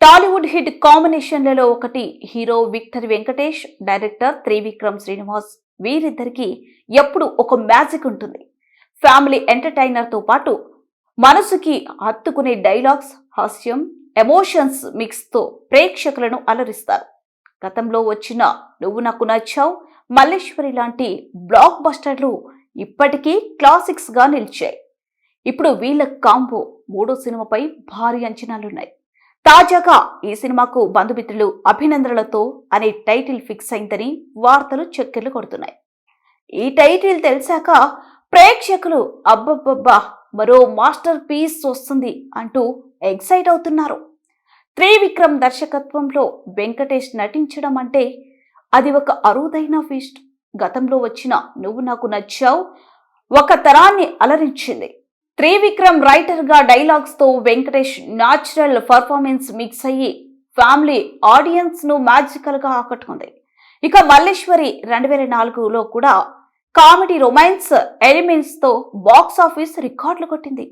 Tollywood hit కాంబినేషన్లలో ఒకటి hero victor Venkatesh director Trivikram Srinivas. వీరిద్దరికి ఎప్పుడు ఒక మ్యాజిక్ ఉంటుంది. ఫ్యామిలీ ఎంటర్టైనర్తో పాటు మనసుకి హత్తుకునే డైలాగ్స్ హాస్యం ఎమోషన్స్ మిక్స్తో ప్రేక్షకులను అలరిస్తారు. గతంలో వచ్చిన నువ్వు నాకు నచ్చావు మల్లేశ్వరి లాంటి బ్లాక్ బస్టర్లు ఇప్పటికీ క్లాసిక్స్గా నిలిచాయి. ఇప్పుడు వీళ్ళ కాంబో మూడో సినిమాపై భారీ అంచనాలున్నాయి. తాజాగా ఈ సినిమాకు బంధుమిత్రులు అభినందనలతో అనే టైటిల్ ఫిక్స్ అయిందని వార్తలు చక్కెర్లు కొడుతున్నాయి. ఈ టైటిల్ తెలిసాక ప్రేక్షకులు అబ్బబ్బబ్బా మరో మాస్టర్ పీస్ వస్తుంది అంటూ ఎక్సైట్ అవుతున్నారు. త్రివిక్రమ్ దర్శకత్వంలో వెంకటేష్ నటించడం అంటే అది ఒక అరుదైన ఫీస్ట్ గతంలో వచ్చిన నువ్వు నాకు నచ్చావు ఒక తరాన్ని అలరించింది. త్రివిక్రమ్ రైటర్గా డైలాగ్స్తో వెంకటేష్ న్యాచురల్ పర్ఫార్మెన్స్ మిక్స్ అయ్యి ఫ్యామిలీ ఆడియన్స్ను మ్యాజికల్గా ఆకట్టుకుంది. ఇక మల్లేశ్వరి రెండు వేల నాలుగులో కూడా కామెడీ రొమాన్స్ ఎలిమెంట్స్తో బాక్స్ ఆఫీస్ రికార్డులు కొట్టింది.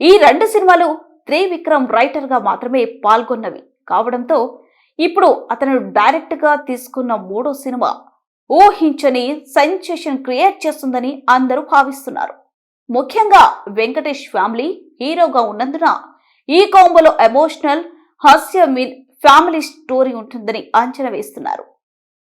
ఈ రెండు సినిమాలు త్రివిక్రమ్ రైటర్గా మాత్రమే పాల్గొన్నవి. కావడంతో ఇప్పుడు అతను డైరెక్ట్గా తీసుకున్న మూడో సినిమా ఊహించని సెన్సేషన్ క్రియేట్ చేస్తుందని అందరూ భావిస్తున్నారు. ముఖ్యంగా వెంకటేష్ ఫ్యామిలీ హీరోగా ఉన్నందున ఈ కాంబోలో ఎమోషనల్ హాస్య ఫ్యామిలీ స్టోరీ ఉంటుందని అంచనా వేస్తున్నారు.